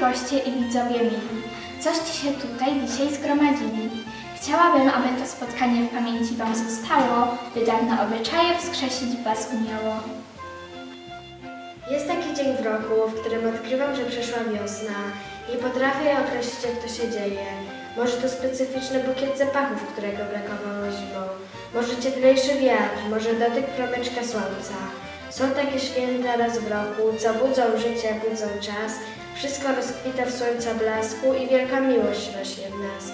goście i widzowie mili, coście się tutaj dzisiaj zgromadzili. Chciałabym, aby to spotkanie w pamięci Wam zostało, by dawne obyczaje wskrzesić Was umiało. Jest taki dzień w roku, w którym odkrywam, że przyszła wiosna. Nie potrafię określić, jak to się dzieje. Może to specyficzny bukiet zapachów, którego brakowało zimą. Może cieplejszy wiatr, może dotyk promyczka słońca. Są takie święta raz w roku, co budzą życie, budzą czas. Wszystko rozkwita w słońca blasku i wielka miłość rośnie w nas.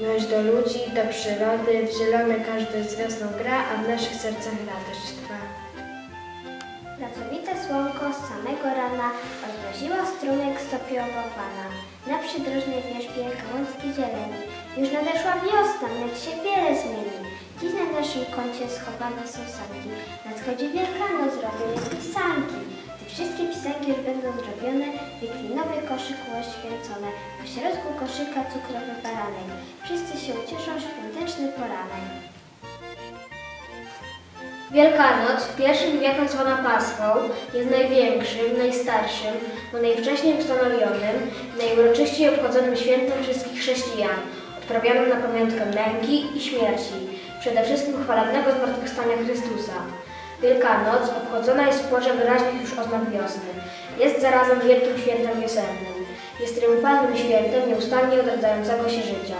Miłość do ludzi, do przyrody, w zielone każdy z wiosną gra, a w naszych sercach radość trwa. Pracowite słonko z samego rana odmroziło strunek stopiowowana. Na przydrożnej wierzbie gałązki zieleni. Już nadeszła wiosna, lecz się wiele zmieni. Dziś na naszym koncie schowane są sanki. Nadchodzi Wielkanoc, robione pisanki. Wszystkie pisanki będą zrobione, wiklinowy koszyk uoświęcone. W środku koszyka cukrowy baranek. Wszyscy się ucieszą, świąteczny poranek. Wielkanoc, w pierwszym wieku zwana Paschą, jest największym, najstarszym, bo najwcześniej ustanowionym, najuroczyściej obchodzonym świętem wszystkich chrześcijan, odprawianym na pamiątkę męki i śmierci, przede wszystkim chwalebnego zmartwychwstania Chrystusa. Wielkanoc obchodzona jest w porze wyraźnych już oznak wiosny. Jest zarazem wielkim świętem wiosennym. Jest triumfalnym świętem nieustannie odradzającego się życia.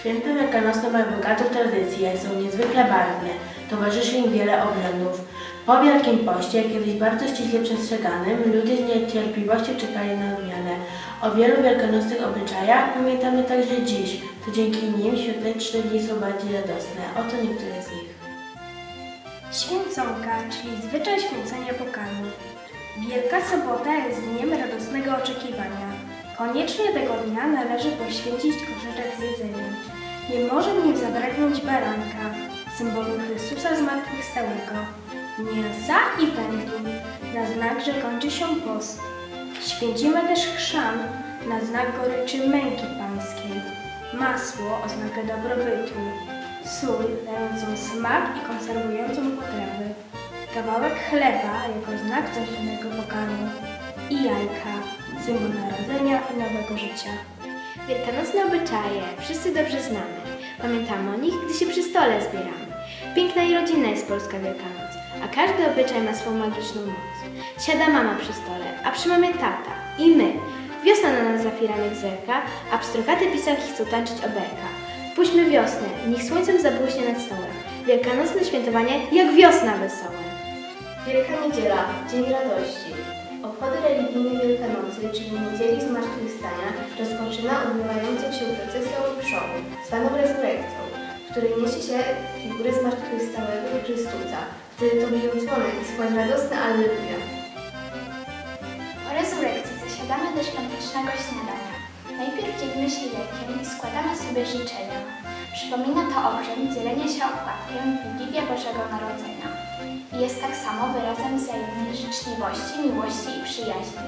Święta wielkanocne mają bogatą tradycję, są niezwykle barwne, towarzyszy im wiele obrzędów. Po Wielkim Poście, kiedyś bardzo ściśle przestrzeganym, ludzie z niecierpliwością czekali na odmianę. O wielu wielkanocnych obyczajach pamiętamy także dziś, to dzięki nim świąteczne dni są bardziej radosne. Oto niektóre z nich. Święconka, czyli zwyczaj święcenia pokarmów. Wielka Sobota jest dniem radosnego oczekiwania. Koniecznie tego dnia należy poświęcić koszyczek z jedzeniem. Nie może w nim zabraknąć baranka, symbolu Chrystusa zmartwychwstałego, mięsa i wędlin, na znak, że kończy się post. Święcimy też chrzan, na znak goryczy męki pańskiej, masło, oznakę dobrobytu, sól dającą smak i konserwującą potrawy, kawałek chleba jako znak codziennego pokarmu i jajka, symbol narodzenia i nowego życia. Wielkanocne obyczaje wszyscy dobrze znamy. Pamiętamy o nich, gdy się przy stole zbieramy. Piękna i rodzinna jest polska Wielkanoc, a każdy obyczaj ma swą magiczną moc. Siada mama przy stole, a przy mamie tata i my. Wiosna na nas zafiranych zerka, a pstrokate pisanki chcą tańczyć oberka. Puśćmy wiosnę, niech słońcem zabłyśnie nad stołem. Wielkanocne świętowanie jak wiosna wesołe. Wielka Niedziela, Dzień Radości. Obchody religijne Wielkanocy, czyli Niedzieli Zmartwychwstania, rozpoczyna odbywającą się procesją mszą, zwaną rezurekcją, w której niesie się figurę Zmartwychwstałego Chrystusa. Wtedy to biją dzwonek i skład radosny Alleluja. Po rezurekcji zasiadamy do świątecznego śniadania. Najpierw dzielimy się jajkiem i składamy sobie życzenia. Przypomina to obrzęd dzielenia się opłatkiem w Wigilię Bożego Narodzenia. I jest tak samo wyrazem wzajemnej życzliwości, miłości i przyjaźni.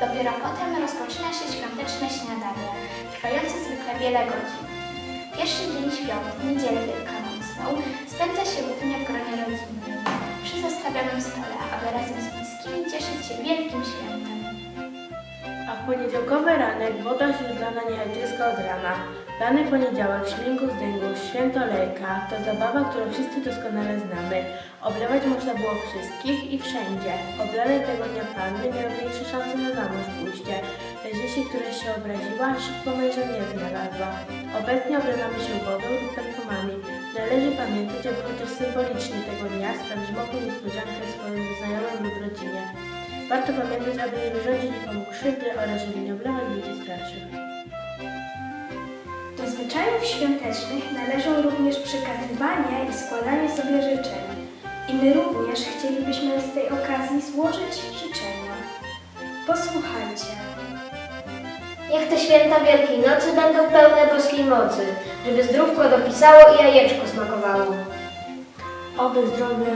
Dopiero potem rozpoczyna się świąteczne śniadanie, trwające zwykle wiele godzin. Pierwszy dzień świąt, niedzielę wielkanocną, spędza się głównie w gronie rodzinnym, przy zastawionym stole, aby razem z bliskimi cieszyć się wielkim świętem. A w poniedziałkowy ranek woda źródlana niechańczyska od rana. Rany poniedziałek, śminku z dęgu, święto lejka to zabawa, którą wszyscy doskonale znamy. Oblewać można było wszystkich i wszędzie. Oblane tego dnia panny miały większe szanse na zamąż pójście, lecz jeśli któraś się obraziła, szybko męża nie znalazła. Obecnie oblewamy się wodą lub perfumami. Należy pamiętać, aby chociaż symbolicznie tego dnia sprawić mokłą niespodziankę swoim znajomym lub rodzinie. Warto pamiętać, aby nie wyrządzić nikomu krzywdy oraz żeby nie oblewać ludzi starszych. Do zwyczajów świątecznych należą również przekazywanie i składanie sobie życzeń. I my również chcielibyśmy z tej okazji złożyć życzenia. Posłuchajcie. Niech te święta Wielkiej Nocy będą pełne boskiej mocy, żeby zdrówko dopisało i jajeczko smakowało. Oby zdrowie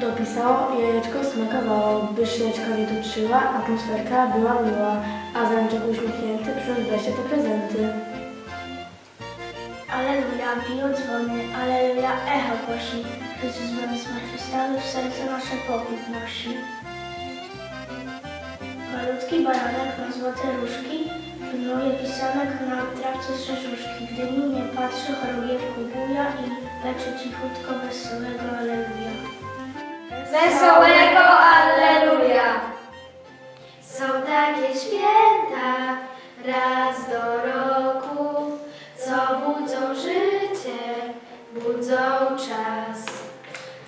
dopisało i jajeczko smakowało, by szyneczka nie toczyła, atmosferka była miła, a zaręczek uśmiechnięty przyjąć wreszcie te prezenty. Aleluja, biją dzwony, aleluja, echo głosi. Chrystus był zmartwychwstały, w serce nasze pokój wnosi. malutki baranek ma złote różki, pilnuje pisanek na trawce z rzeżuszki. Gdy nikt nie patrzy, choruje w kubuja i leczy cichutko wesołego. Wesołego Alleluja! Są takie święta raz do roku, co budzą życie, budzą czas.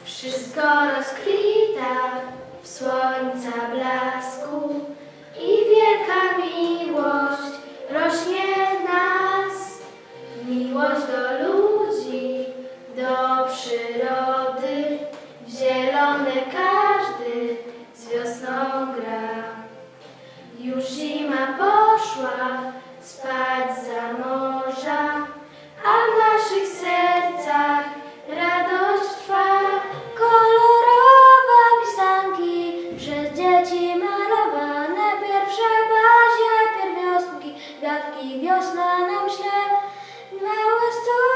Wszystko rozkwita w słońca blasku i wielka miłość szła spać za morza, a w naszych sercach radość trwa. Kolorowe pisanki przez dzieci malowane, pierwsze bazie, pierwiosnki, gadki, wiosna nam się małe stoły.